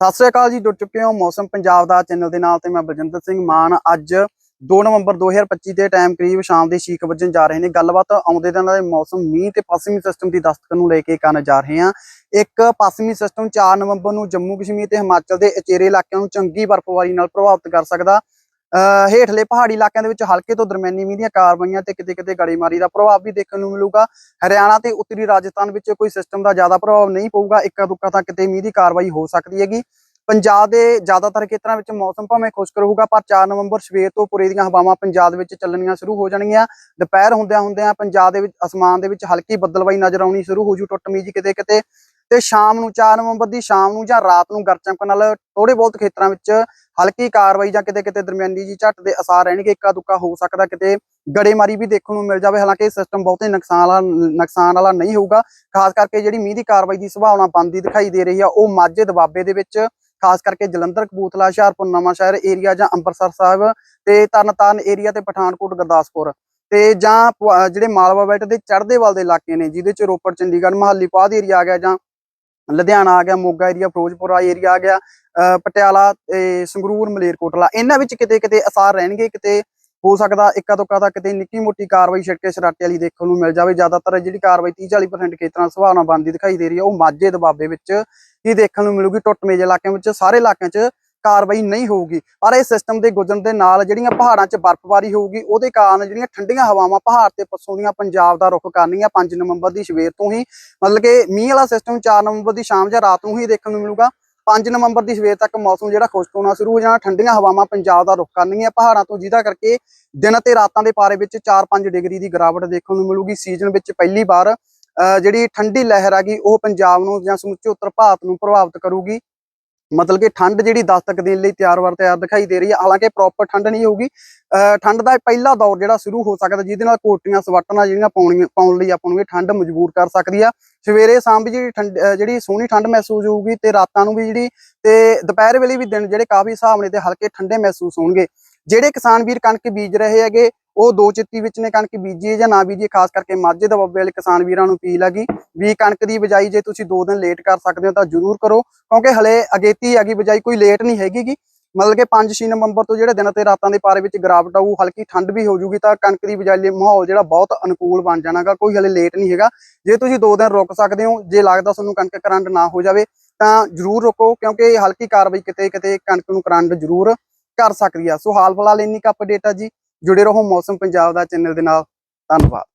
ਸਤਿ ਸ੍ਰੀ ਅਕਾਲ ਜੀ, ਜੁੜ ਚੁੱਕੇ ਹੋ ਮੌਸਮ ਪੰਜਾਬ ਦਾ ਚੈਨਲ ਦੇ ਨਾਲ ਤੇ ਮੈਂ ਬਲਜਿੰਦਰ ਸਿੰਘ ਮਾਨ। ਅੱਜ 2 ਨਵੰਬਰ 2025 ਦੇ ਟਾਈਮ ਕਰੀਬ ਸ਼ਾਮ ਦੇ 6 ਵਜੇ ਜਾ ਰਹੇ ਨੇ। ਗੱਲਬਾਤ ਆਉਂਦੇ ਦਿਨਾਂ ਦੇ ਮੌਸਮ, ਮੀਂਹ ਤੇ ਪੱਛਮੀ ਸਿਸਟਮ ਦੀ ਦਸਤਕ ਨੂੰ ਲੈ ਕੇ ਕਰਨ ਜਾ ਰਹੇ ਹਾਂ। ਇੱਕ ਪੱਛਮੀ ਸਿਸਟਮ 4 ਨਵੰਬਰ ਨੂੰ ਜੰਮੂ ਕਸ਼ਮੀਰ ਤੇ ਹਿਮਾਚਲ ਦੇ ਅਚੇਰੇ ਇਲਾਕਿਆਂ ਨੂੰ ਚੰਗੀ ਬਰਫ਼ਬਾਰੀ ਨਾਲ ਪ੍ਰਭਾਵਿਤ ਕਰ ਸਕਦਾ। ਹੇਠਲੇ ਪਹਾੜੀ ਇਲਾਕਿਆਂ ਦੇ ਵਿੱਚ ਹਲਕੇ ਤੋਂ ਦਰਮਿਆਨੀ ਮੀਂਹ ਦੀਆਂ ਕਾਰਵਾਈਆਂ ਤੇ ਕਿਤੇ ਕਿਤੇ ਗੜੇਮਾਰੀ ਦਾ ਪ੍ਰਭਾਵ ਵੀ ਦੇਖਣ ਨੂੰ ਮਿਲੂਗਾ। ਹਰਿਆਣਾ ਤੇ ਉੱਤਰੀ ਰਾਜਸਥਾਨ ਵਿੱਚ ਕੋਈ ਸਿਸਟਮ ਦਾ ਜ਼ਿਆਦਾ ਪ੍ਰਭਾਵ ਨਹੀਂ ਪਊਗਾ। ਇੱਕਾ ਦੁੱਕਾ ਤਾਂ ਕਿਤੇ ਮੀਂਹ ਦੀ ਕਾਰਵਾਈ ਹੋ ਸਕਦੀ ਹੈਗੀ। ਪੰਜਾਬ ਦੇ ਜ਼ਿਆਦਾਤਰ ਖੇਤਰਾਂ ਵਿੱਚ ਮੌਸਮ ਭਾਵੇਂ ਖੁਸ਼ਕ ਰਹੂਗਾ, ਪਰ 4 ਨਵੰਬਰ ਸਵੇਰ ਤੋਂ ਪੁਰੇ ਦੀਆਂ ਹਵਾਵਾਂ ਪੰਜਾਬ ਦੇ ਵਿੱਚ ਚੱਲਣੀਆਂ ਸ਼ੁਰੂ ਹੋ ਜਾਣਗੀਆਂ। ਦੁਪਹਿਰ ਹੁੰਦਿਆਂ ਹੁੰਦਿਆਂ ਪੰਜਾਬ ਦੇ ਵਿੱਚ ਅਸਮਾਨ ਦੇ ਵਿੱਚ ਹਲਕੀ ਬੱਦਲਬਾਈ ਨਜ਼ਰ ਆਉਣੀ ਸ਼ੁਰੂ ਹੋ ਜੂ। ਟੁੱਟਮੀ ਜੀ ਕਿਤੇ ਕਿਤੇ ਤੇ ਸ਼ਾਮ ਨੂੰ 4 ਨਵੰਬਰ ਦੀ ਸ਼ਾਮ ਨੂੰ ਜਾਂ ਰਾਤ ਨੂੰ ਗਰਜ ਚਮਕਣ ਨਾਲ ਥੋੜੇ ਬਹੁਤ ਖੇਤਰਾਂ ਵਿੱਚ ਹਲਕੀ ਕਾਰਵਾਈ ਜਾਂ ਕਿਤੇ ਕਿਤੇ ਦਰਮਿਆਨੀ ਜੀ ਝੱਟ ਦੇ ਅਸਾਰ ਰਹਿਣਗੇ ਇੱਕਾ ਦੁੱਕਾ ਹੋ ਸਕਦਾ, ਕਿਤੇ ਗੜੇਮਾਰੀ ਵੀ ਦੇਖਣ ਨੂੰ ਮਿਲ ਜਾਵੇ, ਹਾਲਾਂਕਿ ਇਹ ਸਿਸਟਮ ਬਹੁਤੇ ਨੁਕਸਾਨ ਵਾਲਾ ਨੁਕਸਾਨ ਵਾਲਾ ਨਹੀਂ ਹੋਊਗਾ। ਖਾਸ ਕਰਕੇ ਜਿਹੜੀ ਮੀਂਹ ਦੀ ਕਾਰਵਾਈ ਦੀ ਸੰਭਾਵਨਾ ਬਣਦੀ ਦਿਖਾਈ ਦੇ ਰਹੀ ਆ, ਉਹ ਮਾਝੇ ਦਬਾਬੇ ਦੇ ਵਿੱਚ, ਖਾਸ ਕਰਕੇ ਜਲੰਧਰ, ਕਪੂਰਥਲਾ, ਹੁਸ਼ਿਆਰਪੁਰ, ਨਵਾਂ ਏਰੀਆ ਜਾਂ ਅੰਮ੍ਰਿਤਸਰ ਸਾਹਿਬ ਤੇ ਤਰਨਤਾਰਨ ਏਰੀਆ ਤੇ ਪਠਾਨਕੋਟ, ਗੁਰਦਾਸਪੁਰ ਤੇ ਜਾਂ ਪ- ਜਿਹੜੇ ਮਾਲਵਾ ਬੈਲਟ ਦੇ ਚੜ੍ਹਦੇ ਵੱਲ ਦੇ ਇਲਾਕੇ ਨੇ, ਜਿਹਦੇ ਚ ਰੋਪੜ, ਚੰਡੀਗੜ੍ਹ, ਮਹਾਲੀ ਪਾਦ ਏਰੀਆ ਆ ਗਿਆ ਜਾਂ ਲੁਧਿਆਣਾ ਆ ਗਿਆ, ਮੋਗਾ ਏਰੀਆ ਫਿਰੋਜ਼ਪੁਰਾ ਏਰੀਆ ਆ ਗਿਆ, ਅਹ ਪਟਿਆਲਾ ਤੇ ਸੰਗਰੂਰ, ਮਲੇਰਕੋਟਲਾ, ਇਹਨਾਂ ਵਿੱਚ ਕਿਤੇ ਕਿਤੇ ਅਸਾਰ ਰਹਿਣਗੇ, ਕਿਤੇ ਹੋ ਸਕਦਾ ਇੱਕਾ ਦੁੱਕਾ ਦਾ ਕਿਤੇ ਨਿੱਕੀ ਮੋਟੀ ਕਾਰਵਾਈ ਛਿੜਕੇ ਸਰਾਟੇ ਵਾਲੀ ਦੇਖਣ ਨੂੰ ਮਿਲ ਜਾਵੇ। ਜ਼ਿਆਦਾਤਰ ਜਿਹੜੀ ਕਾਰਵਾਈ 30 40% ਖੇਤਰਾਂ 'ਚ ਸੰਭਾਵਨਾ ਬਣਦੀ ਦਿਖਾਈ ਦੇ ਰਹੀ ਹੈ ਉਹ ਮਾਝੇ ਦਬਾਬੇ ਵਿੱਚ ਹੀ ਦੇਖਣ ਨੂੰ ਮਿਲੂਗੀ। ਟੁੱਟਮੇਜ ਇਲਾਕਿਆਂ ਵਿੱਚ, ਸਾਰੇ ਇਲਾਕਿਆਂ 'ਚ ਕਾਰਵਾਈ ਨਹੀਂ ਹੋਊਗੀ। ਪਰ ਇਹ ਸਿਸਟਮ ਦੇ ਗੁਜ਼ਰਨ ਦੇ ਨਾਲ ਜਿਹੜੀਆਂ ਪਹਾੜਾਂ 'ਚ ਬਰਫ਼ਬਾਰੀ ਹੋਊਗੀ, ਉਹਦੇ ਕਾਰਨ ਜਿਹੜੀਆਂ ਠੰਡੀਆਂ ਹਵਾਵਾਂ ਪਹਾੜ ਤੇ ਪੱਛੋਂ ਦੀਆਂ ਪੰਜਾਬ ਦਾ ਰੁਖ ਕਰਨੀਆਂ 5 ਨਵੰਬਰ ਦੀ ਸਵੇਰ ਤੋਂ ਹੀ। ਮਤਲਬ ਕਿ ਮੀਂਹ ਵਾਲਾ ਸਿਸਟਮ 4 ਨਵੰਬਰ ਦੀ ਸ਼ਾਮ ਜਾਂ ਰਾਤ ਨੂੰ ਹੀ ਦੇਖਣ ਨੂੰ ਮਿਲੂਗਾ। 5 ਨਵੰਬਰ ਦੀ ਸਵੇਰ ਤੱਕ ਮੌਸਮ ਜਿਹੜਾ ਖੁਸ਼ਕ ਹੋਣਾ ਸ਼ੁਰੂ ਹੋ ਜਾਣਾ, ਠੰਡੀਆਂ ਹਵਾਵਾਂ ਪੰਜਾਬ ਦਾ ਰੁਖ ਕਰਨਗੀਆਂ ਪਹਾੜਾਂ ਤੋਂ, ਜਿਹਦਾ ਕਰਕੇ ਦਿਨ ਤੇ ਰਾਤਾਂ ਦੇ ਪਾਰੇ ਵਿੱਚ 4-5 ਡਿਗਰੀ ਦੀ ਗਿਰਾਵਟ ਦੇਖਣ ਨੂੰ ਮਿਲੂਗੀ। ਸੀਜ਼ਨ ਵਿੱਚ ਪਹਿਲੀ ਵਾਰ, ਅਹ ਜਿਹੜੀ ਠੰਡੀ ਲਹਿਰ ਹੈਗੀ, ਉਹ ਪੰਜਾਬ ਨੂੰ ਜਾਂ ਸਮੁੱਚੇ ਉੱਤਰ ਭਾਰਤ ਨੂੰ ਪ੍ਰਭਾਵਿਤ ਕਰੂਗੀ। ਮਤਲਬ ਕਿ ਠੰਡ ਜਿਹੜੀ ਦਸਤਕ ਦੇਣ ਲਈ ਤਿਆਰ ਵਰ ਤਿਆਰ ਦਿਖਾਈ ਦੇ ਰਹੀ ਹੈ। ਹਾਲਾਂਕਿ ਪ੍ਰੋਪਰ ਠੰਡ ਨਹੀਂ ਹੋਊਗੀ। ਅਹ ਠੰਡ ਦਾ ਪਹਿਲਾ ਦੌਰ ਜਿਹੜਾ ਸ਼ੁਰੂ ਹੋ ਸਕਦਾ, ਜਿਹਦੇ ਨਾਲ ਕੋਟੀਆਂ ਸਵੱਟਾਂ ਜਿਹੜੀਆਂ ਪਾਉਣੀਆਂ ਪਾਉਣ ਲਈ ਆਪਾਂ ਨੂੰ ਇਹ ਠੰਡ ਮਜਬੂਰ ਕਰ ਸਕਦੀ ਆ। ਸਵੇਰੇ ਸ਼ਾਮ ਵੀ ਜਿਹੜੀ ਠੰਡ, ਅਹ ਜਿਹੜੀ ਸੋਹਣੀ ਠੰਡ ਮਹਿਸੂਸ ਹੋਊਗੀ ਤੇ ਰਾਤਾਂ ਨੂੰ ਵੀ ਜਿਹੜੀ, ਤੇ ਦੁਪਹਿਰ ਵੇਲੇ ਵੀ ਦਿਨ ਜਿਹੜੇ ਕਾਫੀ ਹਿਸਾਬ ਨੇ ਤੇ ਹਲਕੇ ਠੰਡੇ ਮਹਿਸੂਸ ਹੋਣਗੇ। ਜਿਹੜੇ ਕਿਸਾਨ ਵੀਰ ਕਣਕ ਬੀਜ ਰਹੇ ਹੈਗੇ ਉਹ ਦੋ ਚਿੱਤੀ ਵਿੱਚ ਨੇ ਕਣਕ ਬੀਜੀਏ ਜਾਂ ਨਾ ਬੀਜੀਏ ਖਾਸ ਕਰਕੇ ਮਾਝੇ ਦਬਾਬੇ ਵਾਲੇ ਕਿਸਾਨ ਵੀਰਾਂ ਨੂੰ ਅਪੀਲ ਹੈਗੀ ਵੀ ਕਣਕ ਦੀ ਬਜਾਈ ਜੇ ਤੁਸੀਂ 2 ਦਿਨ ਲੇਟ ਕਰ ਸਕਦੇ ਹੋ ਤਾਂ ਜ਼ਰੂਰ ਕਰੋ, ਕਿਉਂਕਿ ਹਲੇ ਅਗੇਤੀ ਅਗੀ ਬਜਾਈ ਕੋਈ ਲੇਟ ਨਹੀਂ ਹੈਗੀਗੀ ਮਤਲਬ ਕਿ 5-6 ਨਵੰਬਰ ਤੋਂ ਜਿਹੜੇ ਦਿਨ ਤੇ ਰਾਤਾਂ ਦੇ ਪਾਰੇ ਵਿੱਚ ਗਿਰਾਵਟ ਆਊ, ਹਲਕੀ ਠੰਡ ਵੀ ਹੋ ਜੂਗੀ ਤਾਂ ਕਣਕ ਦੀ ਬਜਾਈ ਲਈ ਮਾਹੌਲ ਜਿਹੜਾ ਬਹੁਤ ਅਨੁਕੂਲ ਬਣ ਜਾਣਾਗਾ, ਕੋਈ ਹਲੇ ਲੇਟ ਨਹੀਂ ਹੈਗਾ। ਜੇ ਤੁਸੀਂ 2 ਦਿਨ ਰੁਕ ਸਕਦੇ ਹੋ, ਜੇ ਲੱਗਦਾ ਤੁਹਾਨੂੰ ਕਣਕ ਕਰੰਟ ਨਾ ਹੋ ਜਾਵੇ ਤਾਂ ਜ਼ਰੂਰ ਰੁਕੋ, ਕਿਉਂਕਿ ਹਲਕੀ ਕਾਰਵਾਈ ਕਿਤੇ ਕਿਤੇ ਕਣਕ ਨੂੰ ਕਰੰਟ ਜ਼ਰੂਰ ਕਰ ਸਕਦੀ ਆ। ਸੋ ਹਾਲ ਫਿਲਹਾਲ ਇੰਨੀ ਕੁ ਅਪਡੇਟ ਆ ਜੀ। ਜੁੜੇ ਰਹੋ ਮੌਸਮ ਪੰਜਾਬ ਦਾ ਚੈਨਲ ਦੇ ਨਾਲ। ਧੰਨਵਾਦ।